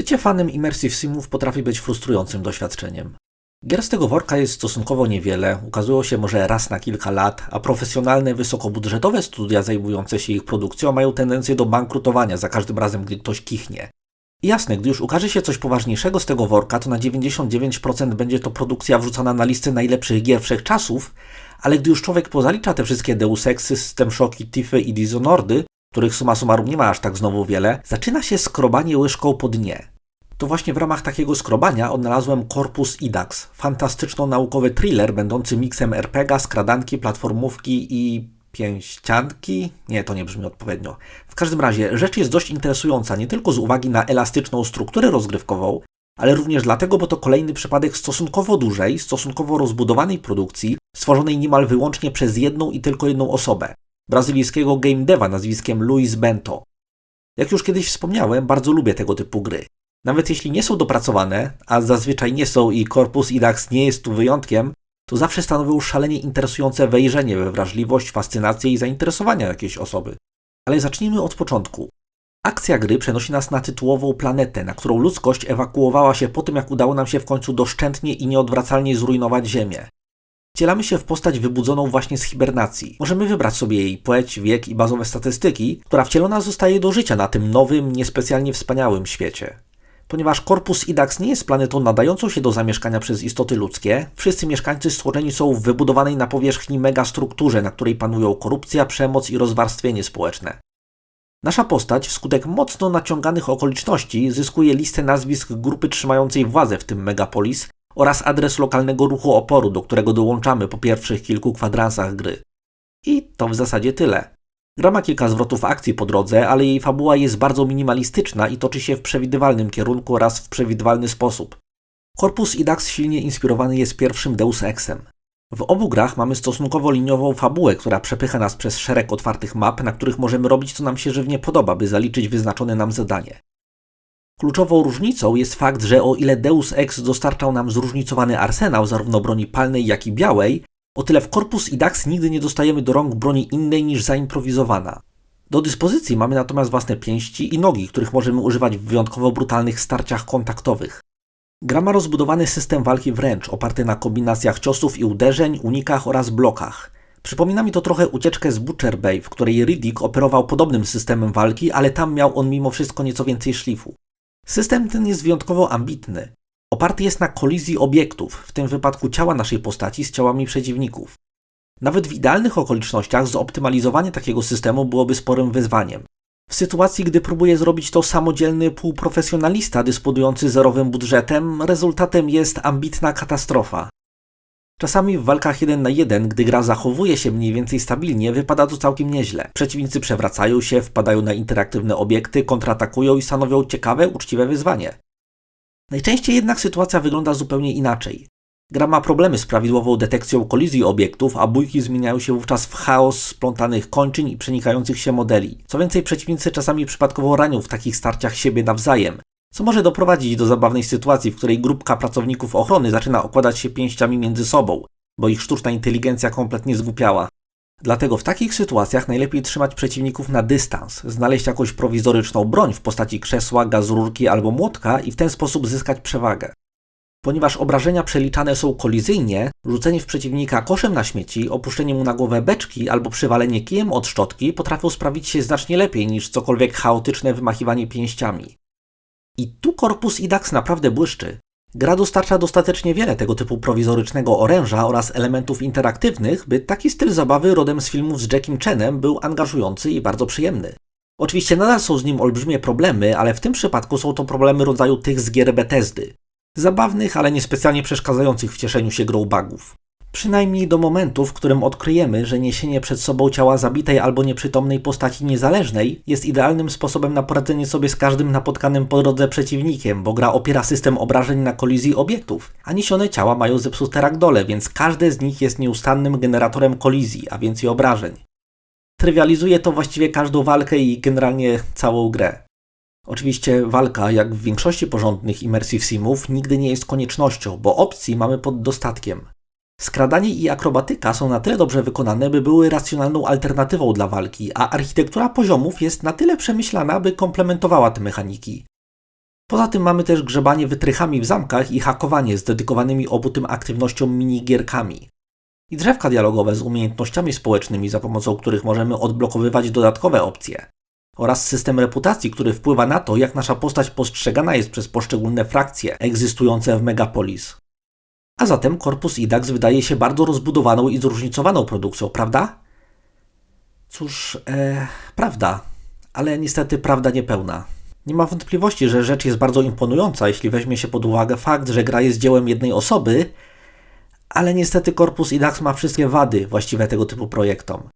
Bycie fanem Immersive Simów potrafi być frustrującym doświadczeniem. Gier z tego worka jest stosunkowo niewiele, ukazują się może raz na kilka lat, a profesjonalne, wysokobudżetowe studia zajmujące się ich produkcją mają tendencję do bankrutowania za każdym razem, gdy ktoś kichnie. I jasne, gdy już ukaże się coś poważniejszego z tego worka, to na 99% będzie to produkcja wrzucana na listę najlepszych gier wszechczasów, ale gdy już człowiek pozalicza te wszystkie Deus Exy, System Shocki, Tiffy i Dishonoredy, których suma summarum nie ma aż tak znowu wiele, zaczyna się skrobanie łyżką po dnie. To właśnie w ramach takiego skrobania odnalazłem Corpus Idax, fantastyczno-naukowy thriller będący miksem RPGa, skradanki, platformówki i pięścianki? Nie, to nie brzmi odpowiednio. W każdym razie, rzecz jest dość interesująca nie tylko z uwagi na elastyczną strukturę rozgrywkową, ale również dlatego, bo to kolejny przypadek stosunkowo dużej, stosunkowo rozbudowanej produkcji, stworzonej niemal wyłącznie przez jedną i tylko jedną osobę brazylijskiego game deva nazwiskiem Luis Bento. Jak już kiedyś wspomniałem, bardzo lubię tego typu gry. Nawet jeśli nie są dopracowane, a zazwyczaj nie są i Corpus Idax nie jest tu wyjątkiem, to zawsze stanowią szalenie interesujące wejrzenie we wrażliwość, fascynację i zainteresowania jakiejś osoby. Ale zacznijmy od początku. Akcja gry przenosi nas na tytułową planetę, na którą ludzkość ewakuowała się po tym, jak udało nam się w końcu doszczętnie i nieodwracalnie zrujnować Ziemię. Wcielamy się w postać wybudzoną właśnie z hibernacji. Możemy wybrać sobie jej płeć, wiek i bazowe statystyki, która wcielona zostaje do życia na tym nowym, niespecjalnie wspaniałym świecie. Ponieważ Korpus Idax nie jest planetą nadającą się do zamieszkania przez istoty ludzkie, wszyscy mieszkańcy stworzeni są w wybudowanej na powierzchni megastrukturze, na której panują korupcja, przemoc i rozwarstwienie społeczne. Nasza postać, wskutek mocno naciąganych okoliczności, zyskuje listę nazwisk grupy trzymającej władzę w tym megapolis oraz adres lokalnego ruchu oporu, do którego dołączamy po pierwszych kilku kwadransach gry. I to w zasadzie tyle. Gra ma kilka zwrotów akcji po drodze, ale jej fabuła jest bardzo minimalistyczna i toczy się w przewidywalnym kierunku oraz w przewidywalny sposób. Korpus Idax silnie inspirowany jest pierwszym Deus Exem. W obu grach mamy stosunkowo liniową fabułę, która przepycha nas przez szereg otwartych map, na których możemy robić co nam się żywnie podoba, by zaliczyć wyznaczone nam zadanie. Kluczową różnicą jest fakt, że o ile Deus Ex dostarczał nam zróżnicowany arsenał zarówno broni palnej, jak i białej, o tyle w Corpus i Dax nigdy nie dostajemy do rąk broni innej niż zaimprowizowana. Do dyspozycji mamy natomiast własne pięści i nogi, których możemy używać w wyjątkowo brutalnych starciach kontaktowych. Gra ma rozbudowany system walki wręcz, oparty na kombinacjach ciosów i uderzeń, unikach oraz blokach. Przypomina mi to trochę ucieczkę z Butcher Bay, w której Riddick operował podobnym systemem walki, ale tam miał on mimo wszystko nieco więcej szlifu. System ten jest wyjątkowo ambitny. Oparty jest na kolizji obiektów, w tym wypadku ciała naszej postaci z ciałami przeciwników. Nawet w idealnych okolicznościach zoptymalizowanie takiego systemu byłoby sporym wyzwaniem. W sytuacji, gdy próbuje zrobić to samodzielny półprofesjonalista dysponujący zerowym budżetem, rezultatem jest ambitna katastrofa. Czasami w walkach 1 na 1, gdy gra zachowuje się mniej więcej stabilnie, wypada to całkiem nieźle. Przeciwnicy przewracają się, wpadają na interaktywne obiekty, kontratakują i stanowią ciekawe, uczciwe wyzwanie. Najczęściej jednak sytuacja wygląda zupełnie inaczej. Gra ma problemy z prawidłową detekcją kolizji obiektów, a bójki zmieniają się wówczas w chaos splątanych kończyn i przenikających się modeli. Co więcej, przeciwnicy czasami przypadkowo ranią w takich starciach siebie nawzajem, co może doprowadzić do zabawnej sytuacji, w której grupka pracowników ochrony zaczyna okładać się pięściami między sobą, bo ich sztuczna inteligencja kompletnie zgłupiała. Dlatego w takich sytuacjach najlepiej trzymać przeciwników na dystans, znaleźć jakąś prowizoryczną broń w postaci krzesła, gazurki albo młotka i w ten sposób zyskać przewagę. Ponieważ obrażenia przeliczane są kolizyjnie, rzucenie w przeciwnika koszem na śmieci, opuszczenie mu na głowę beczki albo przywalenie kijem od szczotki potrafią sprawić się znacznie lepiej niż cokolwiek chaotyczne wymachiwanie pięściami. I tu korpus IDAX naprawdę błyszczy. Gra dostarcza dostatecznie wiele tego typu prowizorycznego oręża oraz elementów interaktywnych, by taki styl zabawy rodem z filmów z Jackiem Chenem był angażujący i bardzo przyjemny. Oczywiście nadal są z nim olbrzymie problemy, ale w tym przypadku są to problemy rodzaju tych z gier Bethesdy. Zabawnych, ale niespecjalnie przeszkadzających w cieszeniu się grą bugów. Przynajmniej do momentu, w którym odkryjemy, że niesienie przed sobą ciała zabitej albo nieprzytomnej postaci niezależnej jest idealnym sposobem na poradzenie sobie z każdym napotkanym po drodze przeciwnikiem, bo gra opiera system obrażeń na kolizji obiektów, a niesione ciała mają zepsute ragdole, więc każde z nich jest nieustannym generatorem kolizji, a więc i obrażeń. Trywializuje to właściwie każdą walkę i generalnie całą grę. Oczywiście walka, jak w większości porządnych immersive simów, nigdy nie jest koniecznością, bo opcji mamy pod dostatkiem. Skradanie i akrobatyka są na tyle dobrze wykonane, by były racjonalną alternatywą dla walki, a architektura poziomów jest na tyle przemyślana, by komplementowała te mechaniki. Poza tym mamy też grzebanie wytrychami w zamkach i hakowanie z dedykowanymi obu tym aktywnościom minigierkami. I drzewka dialogowe z umiejętnościami społecznymi, za pomocą których możemy odblokowywać dodatkowe opcje. Oraz system reputacji, który wpływa na to, jak nasza postać postrzegana jest przez poszczególne frakcje egzystujące w Megapolis. A zatem Corpus IDAX wydaje się bardzo rozbudowaną i zróżnicowaną produkcją, prawda? Cóż, e, prawda, ale niestety prawda niepełna. Nie ma wątpliwości, że rzecz jest bardzo imponująca, jeśli weźmie się pod uwagę fakt, że gra jest dziełem jednej osoby, ale niestety Corpus IDAX ma wszystkie wady właściwe tego typu projektom.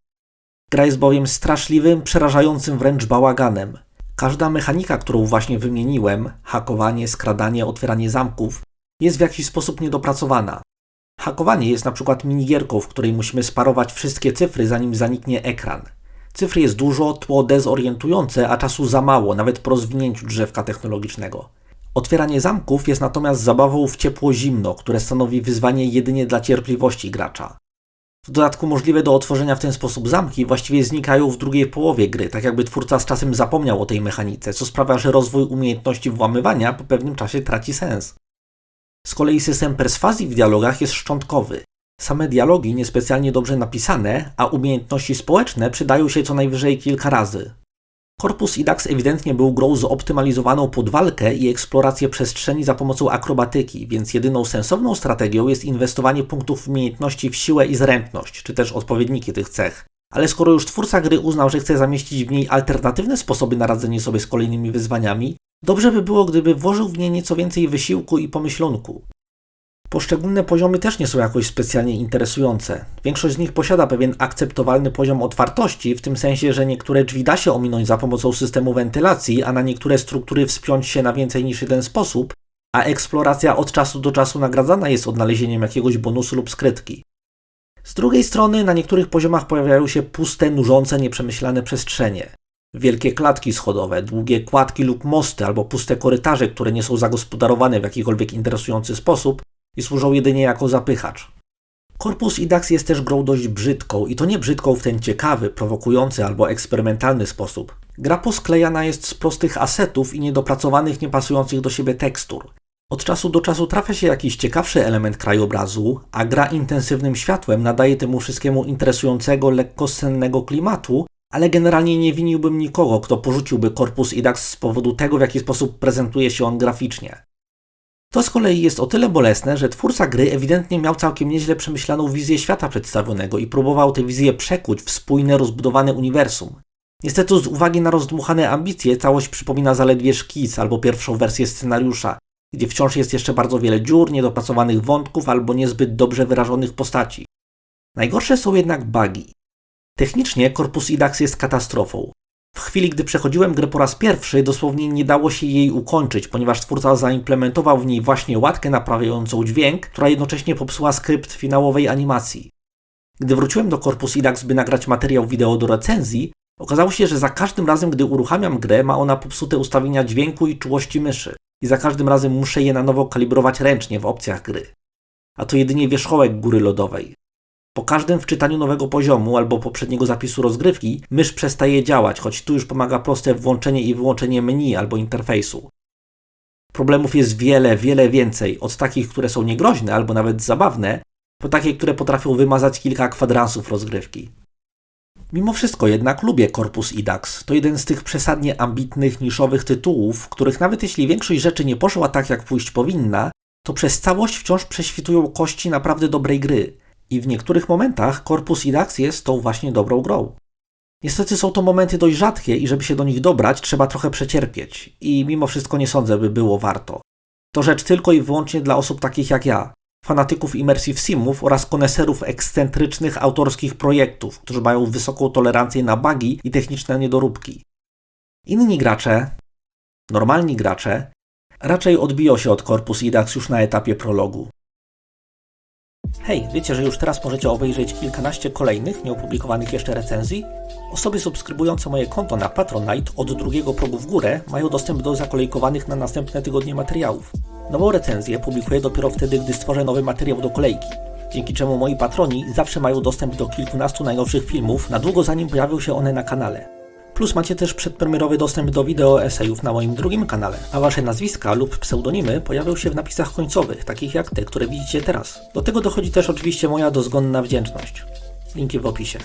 Gra jest bowiem straszliwym, przerażającym wręcz bałaganem. Każda mechanika, którą właśnie wymieniłem hakowanie, skradanie, otwieranie zamków jest w jakiś sposób niedopracowana. Hakowanie jest na przykład minigierką, w której musimy sparować wszystkie cyfry, zanim zaniknie ekran. Cyfr jest dużo, tło dezorientujące, a czasu za mało, nawet po rozwinięciu drzewka technologicznego. Otwieranie zamków jest natomiast zabawą w ciepło-zimno, które stanowi wyzwanie jedynie dla cierpliwości gracza. W dodatku możliwe do otworzenia w ten sposób zamki właściwie znikają w drugiej połowie gry, tak jakby twórca z czasem zapomniał o tej mechanice, co sprawia, że rozwój umiejętności włamywania po pewnym czasie traci sens. Z kolei system perswazji w dialogach jest szczątkowy. Same dialogi niespecjalnie dobrze napisane, a umiejętności społeczne przydają się co najwyżej kilka razy. Korpus IDAX ewidentnie był grą zoptymalizowaną pod walkę i eksplorację przestrzeni za pomocą akrobatyki, więc jedyną sensowną strategią jest inwestowanie punktów umiejętności w siłę i zręczność, czy też odpowiedniki tych cech. Ale skoro już twórca gry uznał, że chce zamieścić w niej alternatywne sposoby na radzenie sobie z kolejnymi wyzwaniami, dobrze by było, gdyby włożył w nie nieco więcej wysiłku i pomyślunku. Poszczególne poziomy też nie są jakoś specjalnie interesujące. Większość z nich posiada pewien akceptowalny poziom otwartości, w tym sensie, że niektóre drzwi da się ominąć za pomocą systemu wentylacji, a na niektóre struktury wspiąć się na więcej niż jeden sposób, a eksploracja od czasu do czasu nagradzana jest odnalezieniem jakiegoś bonusu lub skrytki. Z drugiej strony, na niektórych poziomach pojawiają się puste, nużące, nieprzemyślane przestrzenie. Wielkie klatki schodowe, długie kładki lub mosty albo puste korytarze, które nie są zagospodarowane w jakikolwiek interesujący sposób, i służą jedynie jako zapychacz. Korpus IDAX jest też grą dość brzydką i to nie brzydką w ten ciekawy, prowokujący albo eksperymentalny sposób. Gra posklejana jest z prostych asetów i niedopracowanych, niepasujących do siebie tekstur. Od czasu do czasu trafia się jakiś ciekawszy element krajobrazu, a gra intensywnym światłem nadaje temu wszystkiemu interesującego, lekko sennego klimatu, ale generalnie nie winiłbym nikogo, kto porzuciłby Korpus IDAX z powodu tego, w jaki sposób prezentuje się on graficznie. To z kolei jest o tyle bolesne, że twórca gry ewidentnie miał całkiem nieźle przemyślaną wizję świata przedstawionego i próbował tę wizję przekuć w spójne, rozbudowane uniwersum. Niestety z uwagi na rozdmuchane ambicje całość przypomina zaledwie szkic albo pierwszą wersję scenariusza, gdzie wciąż jest jeszcze bardzo wiele dziur, niedopracowanych wątków albo niezbyt dobrze wyrażonych postaci. Najgorsze są jednak bugi. Technicznie Corpus IDAX jest katastrofą. W chwili, gdy przechodziłem grę po raz pierwszy, dosłownie nie dało się jej ukończyć, ponieważ twórca zaimplementował w niej właśnie łatkę naprawiającą dźwięk, która jednocześnie popsuła skrypt finałowej animacji. Gdy wróciłem do Corpus IDAX, by nagrać materiał wideo do recenzji, okazało się, że za każdym razem, gdy uruchamiam grę, ma ona popsute ustawienia dźwięku i czułości myszy. I za każdym razem muszę je na nowo kalibrować ręcznie w opcjach gry. A to jedynie wierzchołek góry lodowej. Po każdym wczytaniu nowego poziomu albo poprzedniego zapisu rozgrywki, mysz przestaje działać, choć tu już pomaga proste włączenie i wyłączenie menu albo interfejsu. Problemów jest wiele, wiele więcej, od takich, które są niegroźne albo nawet zabawne, po takie, które potrafią wymazać kilka kwadransów rozgrywki. Mimo wszystko jednak lubię Corpus IDAX. To jeden z tych przesadnie ambitnych, niszowych tytułów, których nawet jeśli większość rzeczy nie poszła tak, jak pójść powinna, to przez całość wciąż prześwitują kości naprawdę dobrej gry. I w niektórych momentach Corpus IDAX jest tą właśnie dobrą grą. Niestety są to momenty dość rzadkie i żeby się do nich dobrać, trzeba trochę przecierpieć. I mimo wszystko nie sądzę, by było warto. To rzecz tylko i wyłącznie dla osób takich jak ja, fanatyków immersive simów oraz koneserów ekscentrycznych autorskich projektów, którzy mają wysoką tolerancję na bugi i techniczne niedoróbki. Inni gracze, normalni gracze, raczej odbiją się od Corpus IDAX już na etapie prologu. Hej, wiecie, że już teraz możecie obejrzeć kilkanaście kolejnych, nieopublikowanych jeszcze recenzji? Osoby subskrybujące moje konto na Patronite od drugiego progu w górę mają dostęp do zakolejkowanych na następne tygodnie materiałów. Nową recenzję publikuję dopiero wtedy, gdy stworzę nowy materiał do kolejki, dzięki czemu moi patroni zawsze mają dostęp do kilkunastu najnowszych filmów na długo zanim pojawią się one na kanale. Plus macie też przedpremierowy dostęp do wideo esejów na moim drugim kanale, a wasze nazwiska lub pseudonimy pojawią się w napisach końcowych, takich jak te, które widzicie teraz. Do tego dochodzi też oczywiście moja dozgonna wdzięczność. Linki w opisie.